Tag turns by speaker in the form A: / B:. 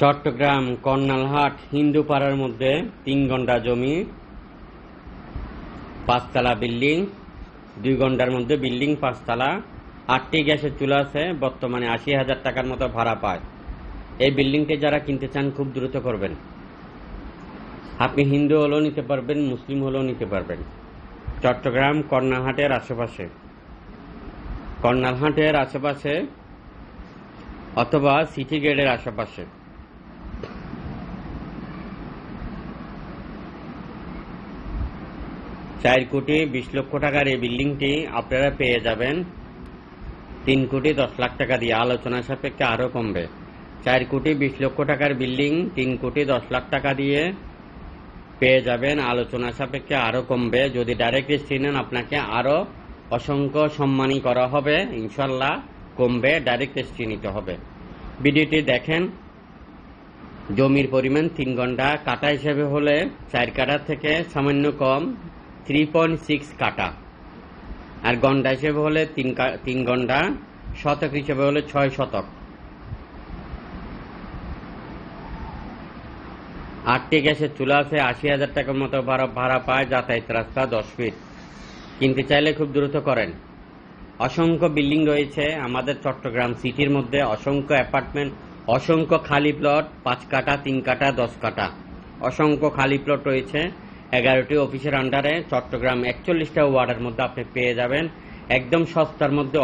A: চট্টগ্রাম কর্নালহাট হিন্দু পাড়ার মধ্যে তিন ঘণ্টা জমি, পাঁচতলা বিল্ডিং, দুই ঘণ্টার মধ্যে বিল্ডিং, পাঁচতলা, আটটি গ্যাসের চুলা আছে, বর্তমানে আশি হাজার টাকার মতো ভাড়া পায়। এই বিল্ডিংটি যারা কিনতে চান খুব দ্রুত করবেন। আপনি হিন্দু হলেও নিতে পারবেন, মুসলিম হলেও নিতে পারবেন। চট্টগ্রাম কর্নালহাটের আশেপাশে। কর্নালহাটের আশেপাশে অথবা সিটি গেটের আশেপাশে। চার কোটি বিশ লক্ষ টাকার এই বিল্ডিংটি আপনারা পেয়ে যাবেন। তিন কোটি দশ লাখ টাকা দিয়ে আলোচনা সাপেক্ষে আরও কমবে। চার কোটি বিশ লক্ষ টাকার বিল্ডিং তিন কোটি দশ লাখ টাকা দিয়ে পেয়ে যাবেন। আলোচনা সাপেক্ষে আরও কমবে। যদি ডাইরেক্ট রেজিস্ট্রি নেন, আপনাকে আরও অসংখ্য সম্মানী করা হবে। ইনশাল্লাহ কমবে, ডাইরেক্ট রেজিস্ট্রি নিতে হবে। ভিডিওটি দেখেন। জমির পরিমাণ তিন ঘণ্টা কাটা হিসেবে হলে চার কাটা থেকে সামান্য কম থ্রি পয়েন্ট সিক্স কাটা। আর ঘণ্টা হিসেবে হলে তিন তিন ঘণ্টা, শতক হিসেবে হলে ছয় শতক। আটটি গ্যাসের চুলা আছে, আশি হাজার টাকার মতো ভাড়া ভাড়া পায় যাতায়াত রাস্তা দশ ফিট। কিনতে চাইলে খুব দ্রুত করেন। অসংখ্য বিল্ডিং রয়েছে আমাদের চট্টগ্রাম সিটির মধ্যে, অসংখ্য অ্যাপার্টমেন্ট, অসংখ্য খালি প্লট, পাঁচ কাটা, তিন কাটা, দশ কাটা। অসংখ্য খালি প্লট রয়েছে। এগারোটি অফিসের আন্ডারে চট্টগ্রাম একচল্লিশটা ওয়ার্ডের মধ্যে আপনি পেয়ে যাবেন। একদম সস্তার মধ্যে